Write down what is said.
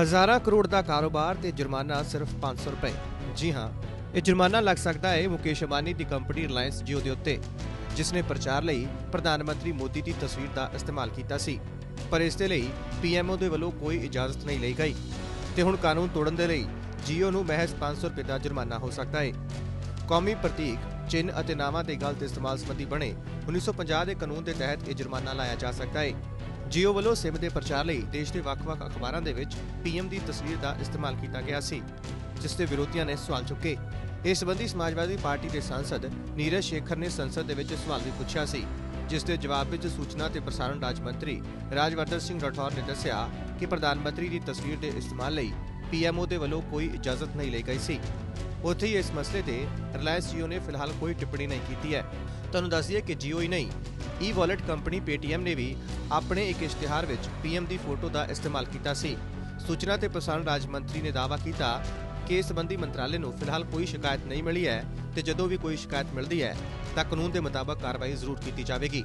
ਹਜ਼ਾਰਾਂ ਕਰੋੜ ਦਾ ਕਾਰੋਬਾਰ ਤੇ ਜੁਰਮਾਨਾ ਸਿਰਫ 500 ਰੁਪਏ। ਜੀ ਹਾਂ, ਇਹ ਜੁਰਮਾਨਾ ਲੱਗ ਸਕਦਾ ਹੈ ਮੁਕੇਸ਼ ਅੰਬਾਨੀ ਦੀ ਕੰਪਨੀ ਰਿਲਾਇੰਸ ਜੀਓ ਦੇ ਉੱਤੇ, ਜਿਸ ਨੇ ਪ੍ਰਚਾਰ ਲਈ ਪ੍ਰਧਾਨ ਮੰਤਰੀ ਮੋਦੀ ਦੀ ਤਸਵੀਰ ਦਾ ਇਸਤੇਮਾਲ ਕੀਤਾ ਸੀ, ਪਰ ਇਸ ਦੇ ਲਈ ਪੀਐਮਓ ਦੇ ਵੱਲੋਂ ਕੋਈ ਇਜਾਜ਼ਤ ਨਹੀਂ ਲਈ ਗਈ। ਤੇ ਹੁਣ ਕਾਨੂੰਨ ਤੋੜਨ ਦੇ ਲਈ ਜੀਓ ਨੂੰ ਮਹਿਜ਼ 500 ਰੁਪਏ ਦਾ ਜੁਰਮਾਨਾ ਹੋ ਸਕਦਾ ਹੈ। ਕੌਮੀ ਪ੍ਰਤੀਕ, ਚਿੰਨ੍ਹ ਅਤੇ ਨਾਵਾਂ ਦੇ ਗਲਤ ਇਸਤੇਮਾਲ ਸੰਬੰਧੀ ਬਣੇ 1950 ਦੇ ਕਾਨੂੰਨ ਦੇ ਤਹਿਤ ਇਹ ਜੁਰਮਾਨਾ ਲਾਇਆ ਜਾ ਸਕਦਾ ਹੈ। ਜੀਓ ਵੱਲੋਂ ਸਿਮ ਦੇ ਪ੍ਰਚਾਰ ਲਈ ਦੇਸ਼ ਦੇ ਵੱਖ-ਵੱਖ ਅਖਬਾਰਾਂ ਦੇ ਵਿੱਚ ਪੀਐਮ ਦੀ ਤਸਵੀਰ ਦਾ ਇਸਤੇਮਾਲ ਕੀਤਾ ਗਿਆ ਸੀ, ਜਿਸ ਤੇ ਵਿਰੋਧੀਆਂ ਨੇ ਸਵਾਲ ਚੁੱਕੇ। ਇਸ ਸੰਬੰਧੀ ਸਮਾਜਵਾਦੀ ਪਾਰਟੀ ਦੇ ਸਾਂਸਦ ਨੀਰਜ ਸ਼ੇਖਰ ਨੇ ਸੰਸਦ ਦੇ ਵਿੱਚ ਸਵਾਲ ਵੀ ਪੁੱਛਿਆ ਸੀ, ਜਿਸ ਦੇ ਜਵਾਬ ਵਿੱਚ ਸੂਚਨਾ ਤੇ ਪ੍ਰਸਾਰਣ ਰਾਜ ਮੰਤਰੀ ਰਾਜਵਰਧਨ ਸਿੰਘ ਰਾਠੌਰ ਨੇ ਦੱਸਿਆ ਕਿ ਪ੍ਰਧਾਨ ਮੰਤਰੀ ਦੀ ਤਸਵੀਰ ਦੇ ਇਸਤੇਮਾਲ ਲਈ ਪੀਐਮਓ ਦੇ ਵੱਲੋਂ ਕੋਈ ਇਜਾਜ਼ਤ ਨਹੀਂ ਲਈ ਗਈ ਸੀ। ਉੱਥੇ ਹੀ ਇਸ ਮਸਲੇ ਤੇ ਰਿਲਾਇੰਸ ਜੀਓ ਨੇ ਫਿਲਹਾਲ ਕੋਈ ਟਿੱਪਣੀ ਨਹੀਂ ਕੀਤੀ ਹੈ। ਤੁਹਾਨੂੰ ਦੱਸ ਦਈਏ ਕਿ ਜੀਓ ਹੀ ਨਹੀਂ ਈ ਵਾਲਟ ਕੰਪਨੀ Paytm ਨੇ ਵੀ ਆਪਣੇ ਇੱਕ ਇਸ਼ਤਿਹਾਰ ਵਿੱਚ ਪੀਐਮ ਦੀ ਫੋਟੋ ਦਾ ਇਸਤੇਮਾਲ ਕੀਤਾ ਸੀ। ਸੂਚਨਾ ਤੇ ਪ੍ਰਸਾਰਣ ਰਾਜ ਮੰਤਰੀ ਨੇ ਦਾਅਵਾ ਕੀਤਾ ਕਿ ਇਸ ਸੰਬੰਧੀ ਮੰਤਰਾਲੇ ਨੂੰ ਫਿਲਹਾਲ ਕੋਈ ਸ਼ਿਕਾਇਤ ਨਹੀਂ ਮਿਲੀ ਹੈ ਤੇ ਜਦੋਂ ਵੀ ਕੋਈ ਸ਼ਿਕਾਇਤ ਮਿਲਦੀ ਹੈ ਤਾਂ ਕਾਨੂੰਨ ਦੇ ਮੁਤਾਬਕ ਕਾਰਵਾਈ ਜ਼ਰੂਰ ਕੀਤੀ ਜਾਵੇਗੀ।